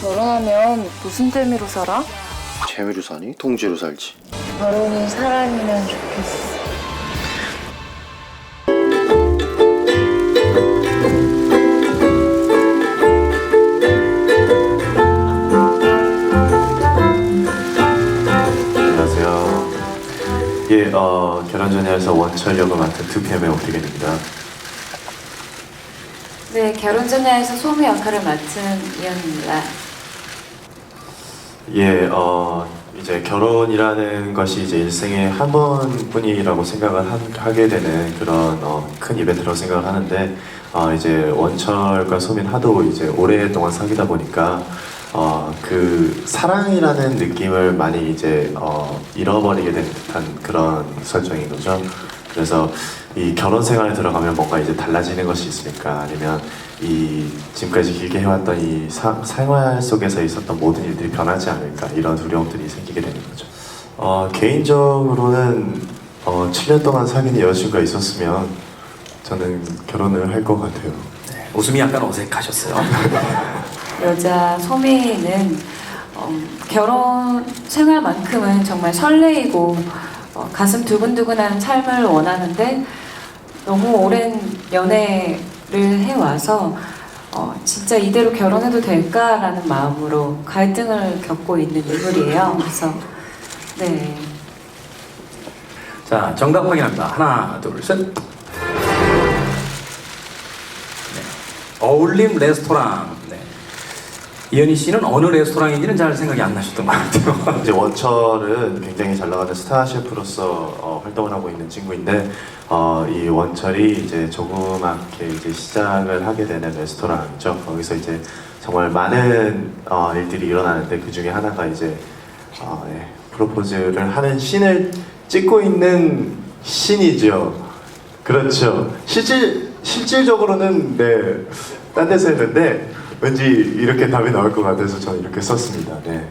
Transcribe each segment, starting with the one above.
결혼하면 무슨 재미로 살아? 재미로 사니? 통지로 살지. 결혼이 사람이면 좋겠어. 예, 어, 결혼 전야에서 원철 역을 맡은 2PM의 오태균입니다. 네, 결혼 전야에서 소미 역할을 맡은 이현입니다. 예, 어, 이제 결혼이라는 것이 이제 일생에 한 번뿐이라고 생각을 하, 하게 되는 그런 어, 큰 이벤트라고 생각을 하는데 어, 이제 원철과 소민 하도 이제 오랫동안 사귀다 보니까 어, 그 사랑이라는 느낌을 많이 이제 어, 잃어버리게 된 듯한 그런 설정인 거죠. 그래서 이 결혼 생활에 들어가면 뭔가 이제 달라지는 것이 있으니까 아니면 이 지금까지 길게 해왔던 이 사- 생활 속에서 있었던 모든 일들이 변하지 않을까 이런 두려움들이 생기게 되는 거죠. 어, 개인적으로는 어, 7년 동안 사귄 여자친구가 있었으면 저는 결혼을 할 것 같아요. 네, 웃음이 약간 어색하셨어요. 여자 소미는 어, 결혼 생활만큼은 정말 설레이고 어, 가슴 두근두근한 삶을 원하는데 너무 오랜 연애를 해와서 어, 진짜 이대로 결혼해도 될까라는 마음으로 갈등을 겪고 있는 인물이에요. 그래서 네. 자, 정답 확인합니다. 하나, 둘, 셋. 네. 어울림 레스토랑. 네. 이현희 씨는 어느 레스토랑인지는 잘 생각이 안 나셨던 것 같아요. 이제 원철은 굉장히 잘 나가는 스타 셰프로서 어, 활동을 하고 있는 친구인데 어, 이 원철이 이제 조그맣게 이제 시작을 하게 되는 레스토랑이죠. 거기서 이제 정말 많은 어, 일들이 일어나는데 그 중에 하나가 이제 어, 예, 프로포즈를 하는 씬을 찍고 있는 씬이죠. 그렇죠. 실질 실질적으로는 네, 딴 데서 했는데 왠지 이렇게 답이 나올 것 같아서 저는 이렇게 썼습니다. 네.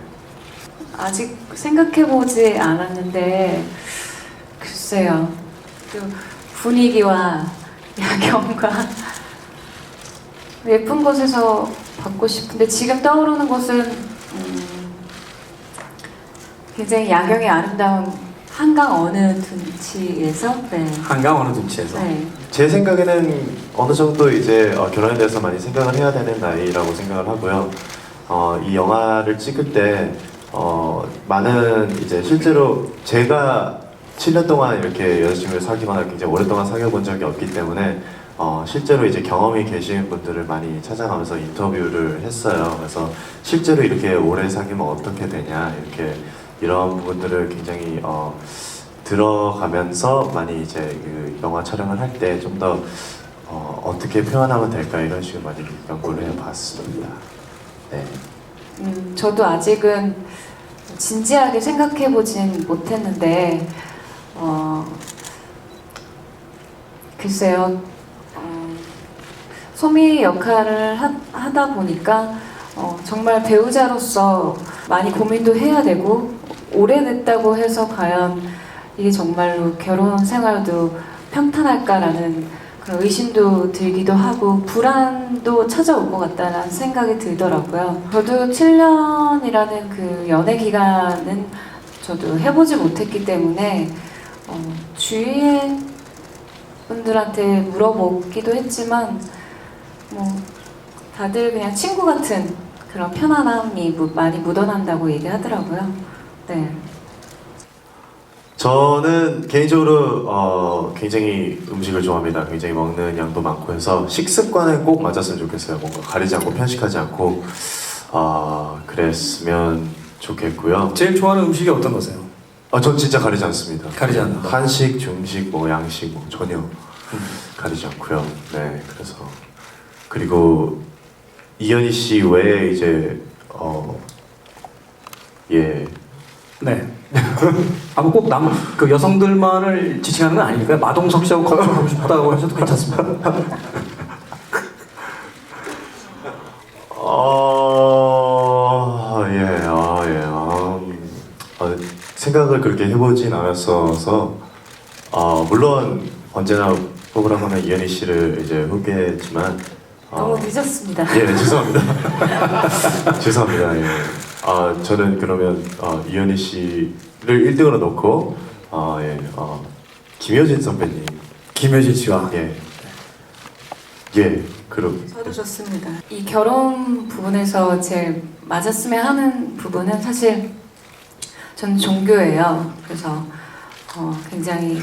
아직 생각해보지 않았는데 글쎄요 또 분위기와 야경과 예쁜 곳에서 받고 싶은데 지금 떠오르는 곳은 음, 굉장히 야경이 아름다운 한강 어느 둔치에서 네. 한강 어느 둔치에서. 네. 제 생각에는 어느 정도 이제 어, 결혼에 대해서 많이 생각을 해야 되는 나이라고 생각을 하고요. 어, 이 영화를 찍을 때 어, 많은 이제 실제로 제가 7년 동안 이렇게 여자친구를 사귀거나 굉장히 오랫동안 사귀어본 적이 없기 때문에 어, 실제로 이제 경험이 계신 분들을 많이 찾아가면서 인터뷰를 했어요. 그래서 실제로 이렇게 오래 사귀면 어떻게 되냐 이렇게 이런 부분들을 굉장히 어, 들어가면서 많이 이제 그 영화 촬영을 할 때 좀더 어, 어떻게 표현하면 될까 이런 식으로 많이 연구를 해봤습니다. 네. 음, 저도 아직은 진지하게 생각해보진 못했는데, 어, 글쎄요, 어, 소미 역할을 하, 하다 보니까 어, 정말 배우자로서 많이 고민도 해야 되고, 오래됐다고 해서 과연 이게 정말로 결혼 생활도 평탄할까라는 그런 의심도 들기도 하고 불안도 찾아올 것 같다는 생각이 들더라고요. 저도 7년이라는 그 연애 기간은 저도 해보지 못했기 때문에 어, 주위의 분들한테 물어보기도 했지만 뭐 다들 그냥 친구 같은 그런 편안함이 무- 많이 묻어난다고 얘기하더라고요. 네. 저는 개인적으로 어, 굉장히 음식을 좋아합니다. 굉장히 먹는 양도 많고 해서 식습관에 꼭 맞았으면 좋겠어요. 뭔가 가리지 않고 편식하지 않고 아 그랬으면 좋겠고요. 제일 좋아하는 음식이 어떤 거세요? 아, 전 진짜 가리지 않습니다. 가리지 않는다. 한식, 중식, 뭐 양식 뭐 전혀 가리지 않고요. 네, 그래서 그리고 이현희 씨 외에 이제 어 예. 네. 아무 꼭남 그 여성들만을 지칭하는 건 아니니까 마동석 씨하고 커플하고 싶다고 하셔도 괜찮습니다. 어, 예, 아, 예, 아, 음, 아, 생각을 그렇게 해보진 않았어서, 아, 물론 언제나 뽑으라고 하면 이현희 씨를 이제 후계했지만 어, 너무 늦었습니다. 예, 네, 죄송합니다. 죄송합니다. 예. 아, 저는 그러면 어, 이현희 씨를 1등으로 놓고 어, 예, 어, 김효진 선배님 김효진 씨와 예. 예, 그럼 저도 좋습니다. 이 결혼 부분에서 제일 맞았으면 하는 부분은 사실 저는 종교예요. 그래서 어, 굉장히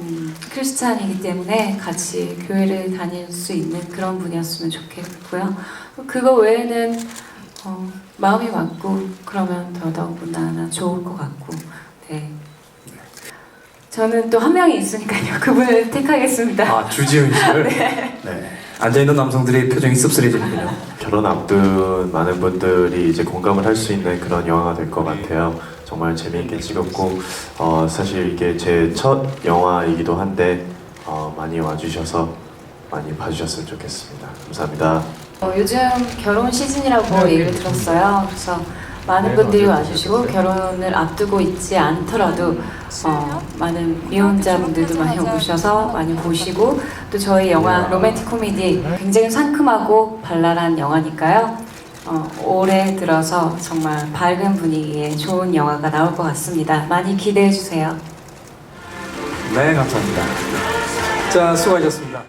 음, 크리스찬이기 때문에 같이 교회를 다닐 수 있는 그런 분이었으면 좋겠고요. 그거 외에는 어, 마음이 맞고 그러면 더더군다나 좋을 것 같고 네. 저는 또 한 명이 있으니까요. 그분을 택하겠습니다. 아 주지훈 씨를 네. 앉아 있는 남성들의 표정이 씁쓸해지는군요. 결혼 앞둔 많은 분들이 이제 공감을 할 수 있는 그런 영화가 될 것 같아요. 정말 재미있게 찍었고 어, 사실 이게 제 첫 영화이기도 한데 어, 많이 와주셔서 많이 봐주셨으면 좋겠습니다. 감사합니다. 어, 요즘 결혼 시즌이라고 얘기를 들었어요. 그래서 많은 분들이 와주시고 결혼을 앞두고 있지 않더라도 어, 많은 미혼자분들도 많이 오셔서 많이 보시고 또 저희 영화 로맨틱 코미디 굉장히 상큼하고 발랄한 영화니까요. 어, 올해 들어서 정말 밝은 분위기의 좋은 영화가 나올 것 같습니다. 많이 기대해 주세요. 네 감사합니다. 자 수고하셨습니다.